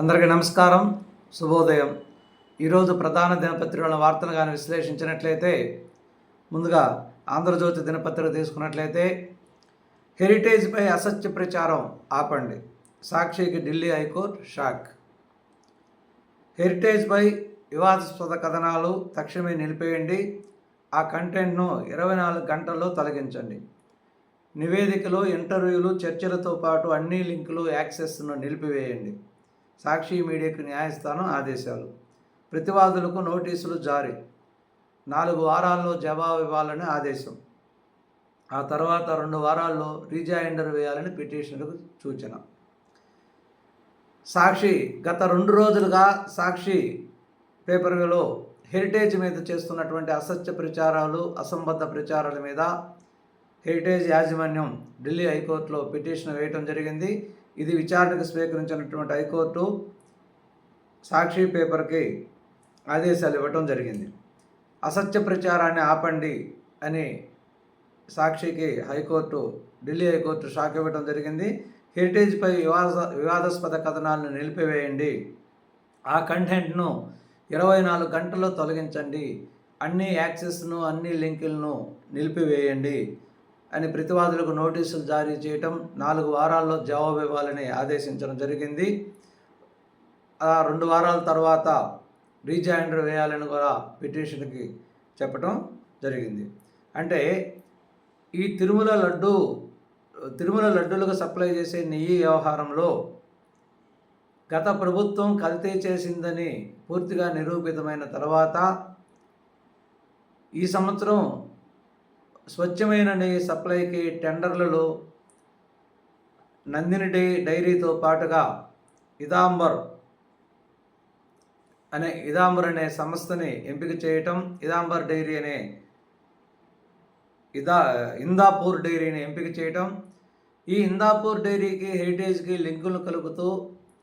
అందరికీ నమస్కారం శుభోదయం. ఈరోజు ప్రధాన దినపత్రికల వార్తలు కానీ విశ్లేషించినట్లయితే ముందుగా ఆంధ్రజ్యోతి దినపత్రిక తీసుకున్నట్లయితే హెరిటేజ్పై అసత్య ప్రచారం ఆపండి. సాక్షికి ఢిల్లీ హైకోర్టు షాక్. హెరిటేజ్పై వివాదాస్పద కథనాలు తక్షణమే నిలిపేయండి. ఆ కంటెంట్ను ఇరవై నాలుగు గంటల్లో తొలగించండి. నివేదికలు ఇంటర్వ్యూలు చర్చలతో పాటు అన్ని లింకులు యాక్సెస్ను నిలిపివేయండి. సాక్షి మీడియాకు న్యాయస్థానం ఆదేశాలు. ప్రతివాదులకు నోటీసులు జారీ. నాలుగు వారాల్లో జవాబు ఇవ్వాలని ఆదేశం. ఆ తర్వాత రెండు వారాల్లో రీజాయిండర్ వేయాలని పిటిషనర్కు సూచన. సాక్షి గత రెండు రోజులుగా సాక్షి పేపర్లో హెరిటేజ్ మీద చేస్తున్నటువంటి అసత్య ప్రచారాలు అసంబద్ధ ప్రచారాల మీద హెరిటేజ్ యాజమాన్యం ఢిల్లీ హైకోర్టులో పిటిషన్ వేయటం జరిగింది. ఇది విచారణకు స్వీకరించినటువంటి హైకోర్టు సాక్షి పేపర్కి ఆదేశాలు ఇవ్వటం జరిగింది. అసత్య ప్రచారాన్ని ఆపండి అని సాక్షికి హైకోర్టు ఢిల్లీ హైకోర్టు షాక్ ఇవ్వటం జరిగింది. హెరిటేజ్పై వివాద వివాదాస్పద కథనాలను నిలిపివేయండి. ఆ కంటెంట్ను ఇరవై నాలుగు గంటల్లో తొలగించండి. అన్ని యాక్సెస్ను అన్ని లింకులను నిలిపివేయండి. అని ప్రతివాదులకు నోటీసులు జారీ చేయటం నాలుగు వారాల్లో జవాబు ఇవ్వాలని ఆదేశించడం జరిగింది. ఆ రెండు వారాల తర్వాత రీజాయిండర్ వేయాలని కూడా పిటిషన్కి చెప్పటం జరిగింది. అంటే ఈ తిరుమల లడ్డు తిరుమల లడ్డులకు సప్లై చేసే నెయ్యి వ్యవహారంలో గత ప్రభుత్వం కల్తీ చేసిందని పూర్తిగా నిరూపితమైన తర్వాత ఈ సంవత్సరం స్వచ్ఛమైన నెయ్యి సప్లైకి టెండర్లలో నందిని డై డైరీతో పాటుగా ఇదాంబర్ అనే ఇదాంబర్ అనే సంస్థని ఎంపిక చేయటం ఇదాంబర్ డైరీ అనే ఇదా ఇందాపూర్ డైరీని ఎంపిక చేయటం ఈ ఇందాపూర్ డైరీకి హెరిటేజ్కి లింకులు కలుపుతూ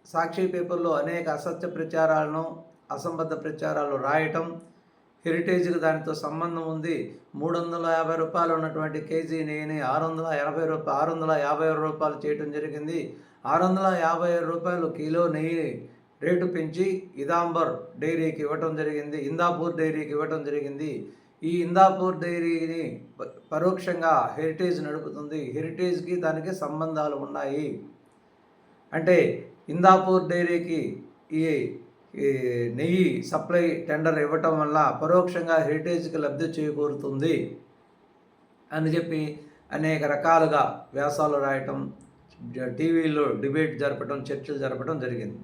సాక్షి పేపర్లో అనేక అసత్య ప్రచారాలను అసంబద్ధ ప్రచారాలు రాయటం హెరిటేజ్కి దానితో సంబంధం ఉంది. మూడు వందల యాభై రూపాయలు ఉన్నటువంటి కేజీ నెయ్యిని ఆరు వందల ఎనభై రూపాయలు ఆరు వందల యాభై ఆరు రూపాయలు చేయటం జరిగింది. ఆరు వందల యాభై రూపాయలు కిలో నెయ్యి రేటు పెంచి ఇదాంబర్ డైరీకి ఇవ్వటం జరిగింది. ఇందాపూర్ డైరీకి ఇవ్వటం జరిగింది. ఈ ఇందాపూర్ డైరీని ప- పరోక్షంగా హెరిటేజ్ నడుపుతుంది. హెరిటేజ్కి దానికి సంబంధాలు ఉన్నాయి. అంటే ఇందాపూర్ డైరీకి ఈ ఈ నెయ్యి సప్లై టెండర్ ఇవ్వటం వల్ల పరోక్షంగా హెరిటేజ్కి లబ్ధి చేకూరుతుంది అని చెప్పి అనేక రకాలుగా వ్యాసాలు రాయటం టీవీలో డిబేట్ జరపడం చర్చలు జరపడం జరిగింది.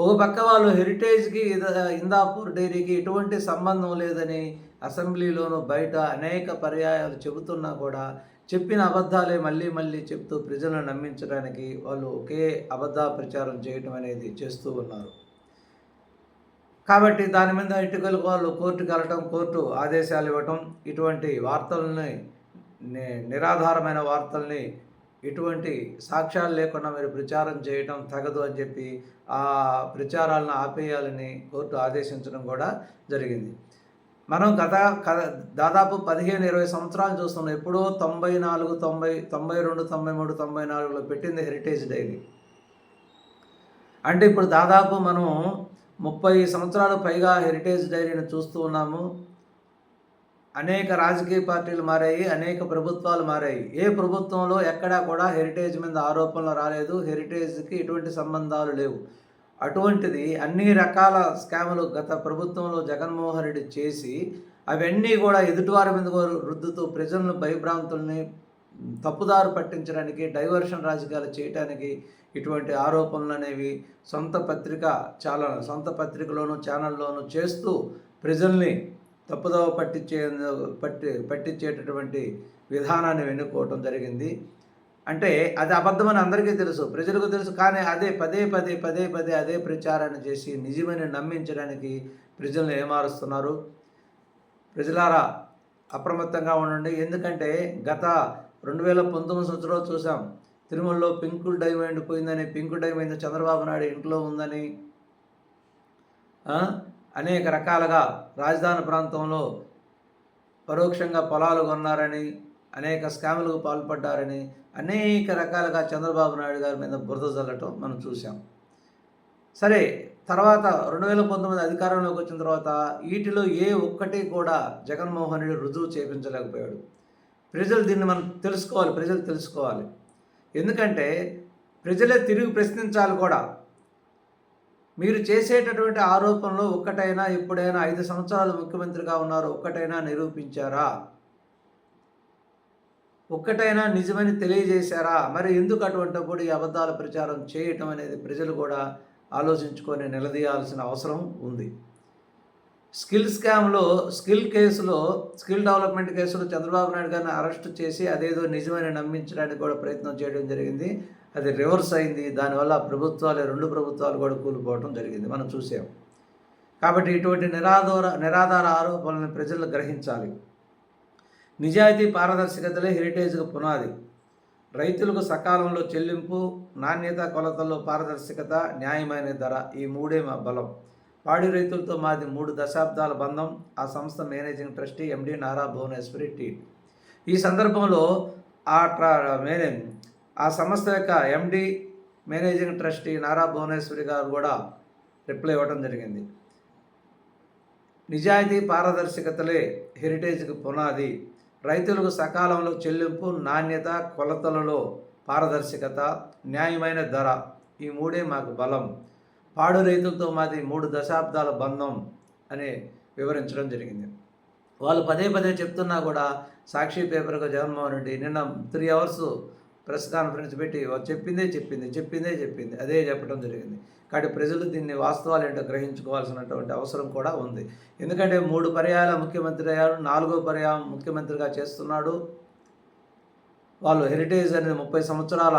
ఒక పక్క వాళ్ళు హెరిటేజ్కి ఇద- ఇందాపూర్ డైరీకి ఎటువంటి సంబంధం లేదని అసెంబ్లీలోనూ బయట అనేక పర్యాయాలు చెబుతున్నా కూడా చెప్పిన అబద్ధాలే మళ్ళీ మళ్ళీ చెప్తూ ప్రజలను నమ్మించడానికి వాళ్ళు ఒకే అబద్ధ ప్రచారం చేయటం అనేది చేస్తూ ఉన్నారు. కాబట్టి దాని మీద ఇటుకలు వాళ్ళు కోర్టుకు వెళ్ళటం కోర్టు ఆదేశాలు ఇవ్వటం ఇటువంటి వార్తల్ని నిరాధారమైన వార్తల్ని ఇటువంటి సాక్ష్యాలు లేకుండా మీరు ప్రచారం చేయటం తగదు అని చెప్పి ఆ ప్రచారాలను ఆపేయాలని కోర్టు ఆదేశించడం కూడా జరిగింది. మనం గత దాదాపు పదిహేను ఇరవై సంవత్సరాలు చూస్తున్నాం. ఎప్పుడో తొంభై నాలుగు తొంభై తొంభై రెండు తొంభై మూడు తొంభై నాలుగులో పెట్టింది హెరిటేజ్ డైరీ అంటే ఇప్పుడు దాదాపు మనం ముప్పై సంవత్సరాలు పైగా హెరిటేజ్ డైరీని చూస్తూ ఉన్నాము. అనేక రాజకీయ పార్టీలు మారాయి అనేక ప్రభుత్వాలు మారాయి. ఏ ప్రభుత్వంలో ఎక్కడా కూడా హెరిటేజ్ మీద ఆరోపణలు రాలేదు. హెరిటేజ్కి ఎటువంటి సంబంధాలు లేవు. అటువంటిది అన్ని రకాల స్కాములు గత ప్రభుత్వంలో జగన్మోహన్ రెడ్డి చేసి అవన్నీ కూడా ఎదుటివారి మీద రుద్దుతూ ప్రజలను భయభ్రాంతుల్ని తప్పుదారు పట్టించడానికి డైవర్షన్ రాజకీయాలు చేయడానికి ఇటువంటి ఆరోపణలు అనేవి సొంత పత్రిక చాలా సొంత పత్రికలోను ఛానల్లోనూ చేస్తూ ప్రజల్ని తప్పుదోవ పట్టించే పట్టి పట్టించేటటువంటి విధానాన్ని వెన్నుకోవటం జరిగింది. అంటే అది అబద్ధమని అందరికీ తెలుసు ప్రజలకు తెలుసు కానీ అదే పదే పదే పదే పదే అదే ప్రచారాన్ని చేసి నిజమని నమ్మించడానికి ప్రజలను ఏమారుస్తున్నారు? ప్రజలారా అప్రమత్తంగా ఉండండి. ఎందుకంటే గత రెండు వేల పంతొమ్మిది సంవత్సరంలో చూసాం తిరుమలలో పింక్ డైమండ్ పోయిందని పింక్ డైమండ్ చంద్రబాబు నాయుడు ఇంట్లో ఉందని అనేక రకాలుగా రాజధాని ప్రాంతంలో పరోక్షంగా పొలాలు కొన్నారని అనేక స్కాములకు పాల్పడ్డారని అనేక రకాలుగా చంద్రబాబు నాయుడు గారి మీద బురద చల్లటం మనం చూసాం సరే తర్వాత రెండు వేల పంతొమ్మిది అధికారంలోకి వచ్చిన తర్వాత వీటిలో ఏ ఒక్కటి కూడా జగన్మోహన్ రెడ్డి రుజువు చేపించలేకపోయాడు. ప్రజలు దీన్ని మనం తెలుసుకోవాలి ప్రజలు తెలుసుకోవాలి. ఎందుకంటే ప్రజలే తిరిగి ప్రశ్నించాలి కూడా. మీరు చేసేటటువంటి ఆరోపణలు ఒక్కటైనా ఎప్పుడైనా ఐదు సంవత్సరాలు ముఖ్యమంత్రిగా ఉన్నారు ఒక్కటైనా నిరూపించారా? ఒక్కటైనా నిజమని తెలియజేశారా? మరి ఎందుకు అటువంటిప్పుడు ఈ అబద్ధాల ప్రచారం చేయటం అనేది ప్రజలు కూడా ఆలోచించుకొని నిలదీయాల్సిన అవసరం ఉంది. స్కిల్ స్కామ్లో స్కిల్ కేసులో స్కిల్ డెవలప్మెంట్ కేసులో చంద్రబాబు నాయుడు గారిని అరెస్ట్ చేసి అదేదో నిజమని నమ్మించడానికి కూడా ప్రయత్నం చేయడం జరిగింది. అది రివర్స్ అయింది. దానివల్ల ప్రభుత్వాలు రెండు ప్రభుత్వాలు కూడా కూలిపోవడం జరిగింది. మనం చూసాం. కాబట్టి ఇటువంటి నిరాధార నిరాధార ఆరోపణలను ప్రజలు గ్రహించాలి. నిజాయితీ పారదర్శకతలే హెరిటేజ్కు పునాది. రైతులకు సకాలంలో చెల్లింపు నాణ్యత కొలతల్లో పారదర్శకత న్యాయమైన ధర ఈ మూడే మా బలం. పాడి రైతులతో మాది మూడు దశాబ్దాల బంధం. ఆ సంస్థ managing trustee MD Nara Bhuvaneshwari tea. ఈ సందర్భంలో ఆ ట్రా మేనే ఆ సంస్థ యొక్క MD managing trustee Nara Bhuvaneshwari garu కూడా రిప్లై ఇవ్వడం జరిగింది. నిజాయితీ పారదర్శకతలే హెరిటేజ్కి పునాది. రైతులకు సకాలంలో చెల్లింపు నాణ్యత కొలతలలో పారదర్శకత న్యాయమైన ధర ఈ మూడే మాకు బలం. పాడు రైతులతో మాది మూడు దశాబ్దాల బంధం అని వివరించడం జరిగింది. వాళ్ళు పదే పదే చెప్తున్నా కూడా సాక్షి పేపర్గా జగన్మోహన్ రెడ్డి నిన్న త్రీ అవర్స్ ప్రెస్ కాన్ఫరెన్స్ పెట్టి చెప్పిందే చెప్పింది చెప్పిందే చెప్పింది అదే చెప్పడం జరిగింది. కాబట్టి ప్రజలు దీన్ని వాస్తవాలు ఏంటో గ్రహించుకోవాల్సినటువంటి అవసరం కూడా ఉంది. ఎందుకంటే మూడు పర్యాయాల ముఖ్యమంత్రి అయ్యారు నాలుగో పర్యాయం ముఖ్యమంత్రిగా చేస్తున్నాడు. వాళ్ళు హెరిటేజ్ అనేది ముప్పై సంవత్సరాల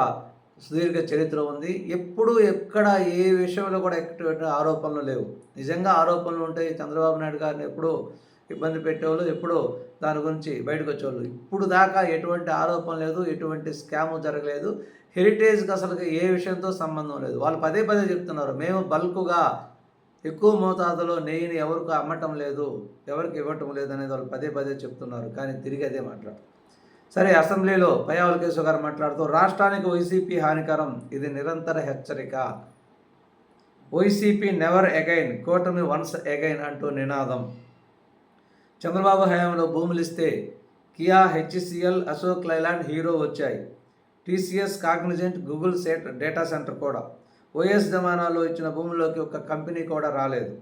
సుదీర్ఘ చరిత్ర ఉంది. ఎప్పుడు ఎక్కడ ఏ విషయంలో కూడా ఎటువంటి ఆరోపణలు లేవు. నిజంగా ఆరోపణలు ఉంటే చంద్రబాబు నాయుడు గారిని ఎప్పుడూ ఇబ్బంది పెట్టేవాళ్ళు ఎప్పుడో దాని గురించి బయటకు వచ్చేవాళ్ళు ఇప్పుడు దాకా ఎటువంటి ఆరోపణ లేదు ఎటువంటి స్కాము జరగలేదు. హెరిటేజ్కి అసలు ఏ విషయంతో సంబంధం లేదు. వాళ్ళు పదే పదే చెప్తున్నారు మేము బల్క్గా ఎక్కువ మోతాదులో నెయ్యిని ఎవరికి అమ్మటం లేదు ఎవరికి ఇవ్వటం లేదు అనేది వాళ్ళు పదే పదే చెప్తున్నారు. కానీ తిరిగి అదే మాట్లాడు సరే అసెంబ్లీలో పయావుల కేశవ్ గారు మాట్లాడుతూ రాష్ట్రానికి వైసీపీ హానికరం. ఇది నిరంతర హెచ్చరిక. వైసీపీ నెవర్ ఎగైన్ కూటమి వన్స్ ఎగైన్ అంటూ నినాదం. చంద్రబాబు హయాంలో భూములు ఇస్తే Kia HCl Ashok Leyland hero వచ్చాయి. TCS Cognizant Google set data centre కూడా. ఓఎస్ జమానాలో ఇచ్చిన భూముల్లోకి ఒక కంపెనీ కూడా రాలేదు.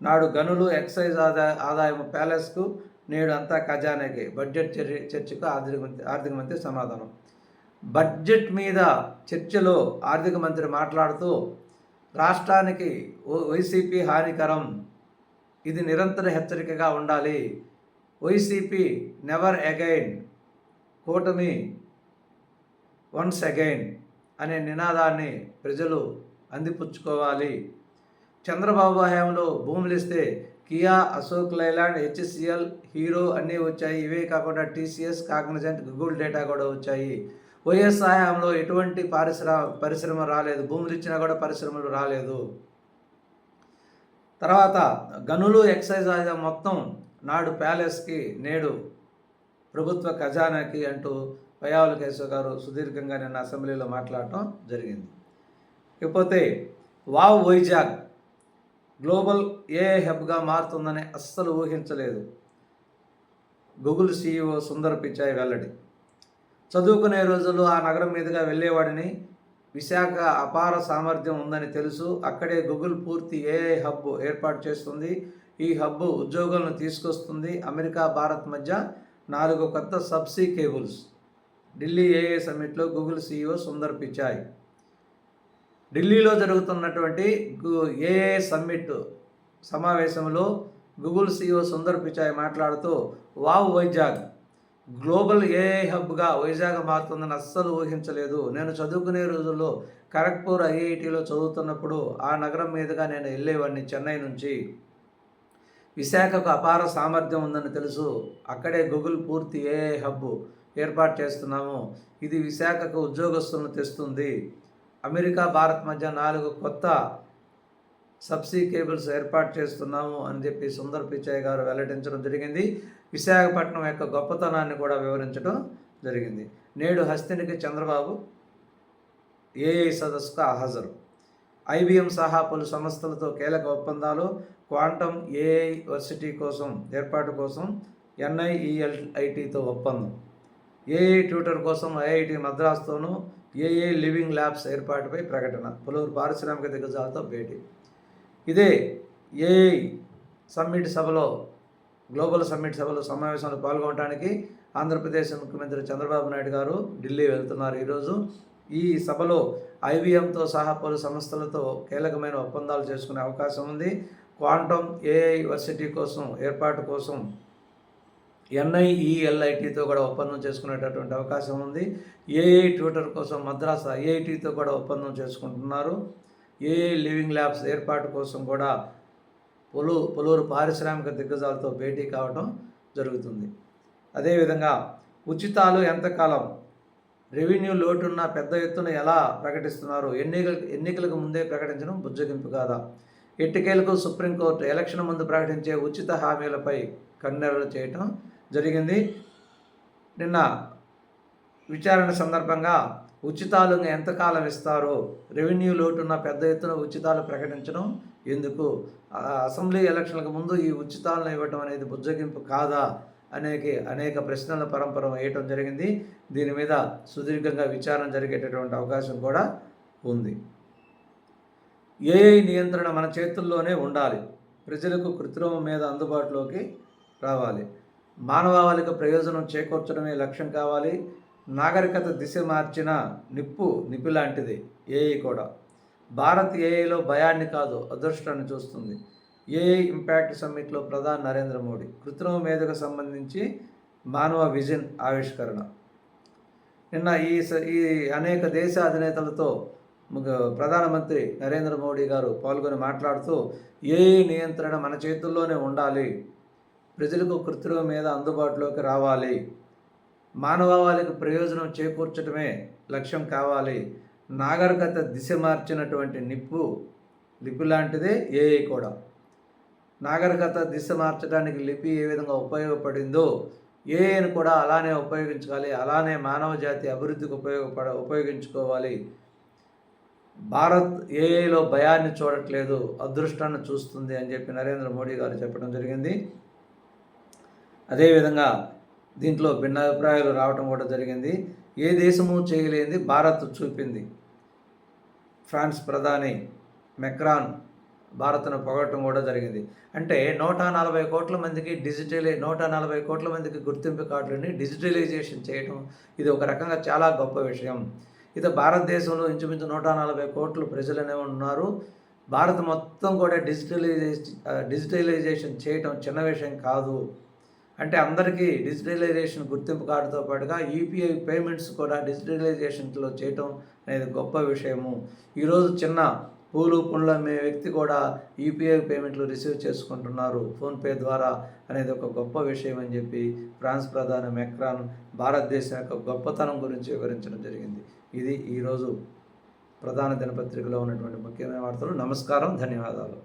నాడు గనులు ఎక్సైజ్ ఆదాయ ఆదాయం ప్యాలెస్కు నేడు అంతా ఖజానాకి. బడ్జెట్ చర్య చర్చకు ఆర్థిక మంత్రి ఆర్థిక మంత్రి సమాధానం. బడ్జెట్ మీద చర్చలో ఆర్థిక మంత్రి మాట్లాడుతూ రాష్ట్రానికి వైసీపీ హానికరం. ఇది నిరంతర హెచ్చరికగా ఉండాలి. YCP never again. కూటమి వన్స్ అగైన్ అనే నినాదాన్ని ప్రజలు అందిపుచ్చుకోవాలి. చంద్రబాబు హయాంలో భూములు ఇస్తే Kia Ashok Leyland HCl hero అన్నీ వచ్చాయి. ఇవే కాకుండా టీసీఎస్ కాగ్నజెంట్ గూగుల్ డేటా కూడా వచ్చాయి. వైఎస్ హయాంలో ఎటువంటి పరిశ్రమ పరిశ్రమ రాలేదు. భూములు ఇచ్చినా కూడా పరిశ్రమలు రాలేదు. తర్వాత గనులు ఎక్సైజ్ ఆయుధం మొత్తం నాడు ప్యాలెస్కి నేడు ప్రభుత్వ ఖజానాకి అంటూ పయావుల కేశవ్ గారు సుదీర్ఘంగా నిన్న అసెంబ్లీలో మాట్లాడటం జరిగింది. ఇకపోతే వావ్ వైజాగ్ గ్లోబల్ ఏఐ హబ్గా మారుతుందని అస్సలు ఊహించలేదు. గూగుల్ సీఈఓ సుందర్ పిచాయ్ వెల్లడి. చదువుకునే రోజుల్లో ఆ నగరం మీదుగా వెళ్ళేవాడిని. విశాఖ అపార సామర్థ్యం ఉందని తెలుసు. అక్కడే గూగుల్ పూర్తి ఏఐ హబ్ ఏర్పాటు చేస్తుంది. ఈ హబ్ ఉద్యోగులను తీసుకొస్తుంది. అమెరికా భారత్ మధ్య నాలుగు కొత్త సబ్సీ కేబుల్స్. ఢిల్లీ ఏఏ సమ్మిట్లో గూగుల్ సీఈఓ సుందర్ పిచాయ్ ఢిల్లీలో జరుగుతున్నటువంటి ఏఏ సమ్మిట్ సమావేశంలో గూగుల్ సీఈఓ సుందర్ పిచాయ్ మాట్లాడుతూ వావ్ వైజాగ్ గ్లోబల్ ఏఐ హబ్గా వైజాగ్ మారుతుందని అస్సలు ఊహించలేదు. నేను చదువుకునే రోజుల్లో ఖరగ్పూర్ ఐఐటిలో చదువుతున్నప్పుడు ఆ నగరం మీదుగా నేను వెళ్ళేవాడిని చెన్నై నుంచి. విశాఖకు అపార సామర్థ్యం ఉందని తెలుసు. అక్కడే గూగుల్ పూర్తి ఏఐ హబ్ ఏర్పాటు చేస్తున్నాము. ఇది విశాఖకు ఉద్యోగస్తులను తెస్తుంది. అమెరికా భారత్ మధ్య నాలుగు కొత్త సబ్సీ కేబుల్స్ ఏర్పాటు చేస్తున్నాము అని చెప్పి సుందర్ పిచ్చయ్య గారు వెల్లడించడం జరిగింది. విశాఖపట్నం యొక్క గొప్పతనాన్ని కూడా వివరించడం జరిగింది. నేడు హస్తినికి చంద్రబాబు ఏఐ సదస్సుకు హాజరు. ఐబీఎం సహా పలు సంస్థలతో కీలక ఒప్పందాలు క్వాంటమ్ ఏఐ వర్సిటీ కోసం ఏర్పాటు కోసం ఎన్ఐఈఎల్ఐటీతో ఒప్పందం. ఏఐ ట్యూటర్ కోసం ఐఐటి మద్రాస్తోనూ ఏఏ లివింగ్ ల్యాబ్స్ ఏర్పాటుపై ప్రకటన. పలువురు పారిశ్రామిక దిగ్గజాలతో భేటీ. ఇదే ఏఐ సమ్మిట్ సభలో గ్లోబల్ సమ్మిట్ సభలో సమావేశంలో పాల్గొనడానికి ఆంధ్రప్రదేశ్ ముఖ్యమంత్రి చంద్రబాబు నాయుడు గారు ఢిల్లీ వెళ్తున్నారు. ఈరోజు ఈ సభలో ఐవీఎంతో సహా పలు సంస్థలతో కీలకమైన ఒప్పందాలు చేసుకునే అవకాశం ఉంది. క్వాంటమ్ ఏఐ వర్సిటీ కోసం ఏర్పాటు కోసం ఎన్ఐఈఎల్ఐటీతో కూడా ఒప్పందం చేసుకునేటటువంటి అవకాశం ఉంది. ఏఐ ట్యూటర్ కోసం మద్రాస్ ఐఐటీతో కూడా ఒప్పందం చేసుకుంటున్నారు. ఏఐ లివింగ్ ల్యాబ్స్ ఏర్పాటు కోసం కూడా పలు పలువురు పారిశ్రామిక దిగ్గజాలతో భేటీ కావడం జరుగుతుంది. అదేవిధంగా ఉచితాలు ఎంతకాలం రెవెన్యూ లోటున్న పెద్ద ఎత్తున ఎలా ప్రకటిస్తున్నారు? ఎన్నికల ఎన్నికలకు ముందే ప్రకటించడం బుజ్జగింపు కాదా? ఎట్టికేలకు సుప్రీంకోర్టు ఎలక్షన్ ముందు ప్రకటించే ఉచిత హామీలపై కన్నెరలు చేయటం జరిగింది. నిన్న విచారణ సందర్భంగా ఉచితాలు ఎంతకాలం ఇస్తారో రెవెన్యూ లోటున్న పెద్ద ఎత్తున ఉచితాలు ప్రకటించడం ఎందుకు? అసెంబ్లీ ఎలక్షన్లకు ముందు ఈ ఉచితాలను ఇవ్వటం అనేది బుజ్జగింపు కాదా? అనేక అనేక ప్రశ్నల పరంపర వేయటం జరిగింది. దీని మీద సుదీర్ఘంగా విచారణ జరిగేటటువంటి అవకాశం కూడా ఉంది. ఏఐ నియంత్రణ మన చేతుల్లోనే ఉండాలి. ప్రజలకు కృత్రిమ మీద అందుబాటులోకి రావాలి. మానవాళికి ప్రయోజనం చేకూర్చడమే లక్ష్యం కావాలి. నాగరికత దిశ మార్చిన నిప్పు నిప్పు లాంటిది ఏఐ కూడా. భారత్ ఏఐలో భయాన్ని కాదు అదృష్టాన్ని చూస్తుంది. ఏఐ ఇంపాక్ట్ సమ్మిట్లో ప్రధాని నరేంద్ర మోడీ. కృత్రిమ మేధకు సంబంధించి మానవ విజన్ ఆవిష్కరణ. నిన్న ఈ ఈ అనేక దేశ అధినేతలతో ప్రధానమంత్రి నరేంద్ర మోడీ గారు పాల్గొని మాట్లాడుతూ ఏఐ నియంత్రణ మన చేతుల్లోనే ఉండాలి. ప్రజలకు కృత్రిమ మీద అందుబాటులోకి రావాలి. మానవాళికి ప్రయోజనం చేకూర్చడమే లక్ష్యం కావాలి. నాగరికత దిశ మార్చినటువంటి నిప్పు లిపి లాంటిదే ఏఐ కూడా. నాగరికత దిశ మార్చడానికి లిపి ఏ విధంగా ఉపయోగపడిందో ఏఐని కూడా అలానే ఉపయోగించాలి. అలానే మానవ జాతి అభివృద్ధికి ఉపయోగపడ ఉపయోగించుకోవాలి. భారత్ ఏఐలో భయాన్ని చూడట్లేదు అదృష్టాన్ని చూస్తుంది అని చెప్పి నరేంద్ర మోడీ గారు చెప్పడం జరిగింది. అదేవిధంగా దీంట్లో భిన్నాభిప్రాయాలు రావటం కూడా జరిగింది. ఏ దేశము చేయలేనిది భారత్ చూపింది. ఫ్రాన్స్ ప్రధాని మెక్రాన్ భారత్ను పొగడటం కూడా జరిగింది. అంటే నూట నలభై కోట్ల మందికి డిజిటలై నూట నలభై కోట్ల మందికి గుర్తింపు కార్డులని డిజిటలైజేషన్ చేయడం ఇది ఒక రకంగా చాలా గొప్ప విషయం. ఇది భారతదేశంలో ఇంచుమించు నూట నలభై కోట్లు ప్రజలనే ఉన్నారు. భారత్ మొత్తం కూడా డిజిటలైజేషన్ డిజిటలైజేషన్ చేయటం చిన్న విషయం కాదు. అంటే అందరికీ డిజిటలైజేషన్ గుర్తింపు కార్డుతో పాటుగా యూపీఐ పేమెంట్స్ కూడా డిజిటలైజేషన్లో చేయటం అనేది గొప్ప విషయము. ఈరోజు చిన్న పూలు పుండ్ల అమ్మే వ్యక్తి కూడా యూపీఐ పేమెంట్లు రిసీవ్ చేసుకుంటున్నారు. ఫోన్పే ద్వారా అనేది ఒక గొప్ప విషయం అని చెప్పి ఫ్రాన్స్ ప్రధాని మెక్రాన్ భారతదేశం యొక్క గొప్పతనం గురించి వివరించడం జరిగింది. ఇది ఈరోజు ప్రధాన దినపత్రికలో ఉన్నటువంటి ముఖ్యమైన వార్తలు. నమస్కారం ధన్యవాదాలు.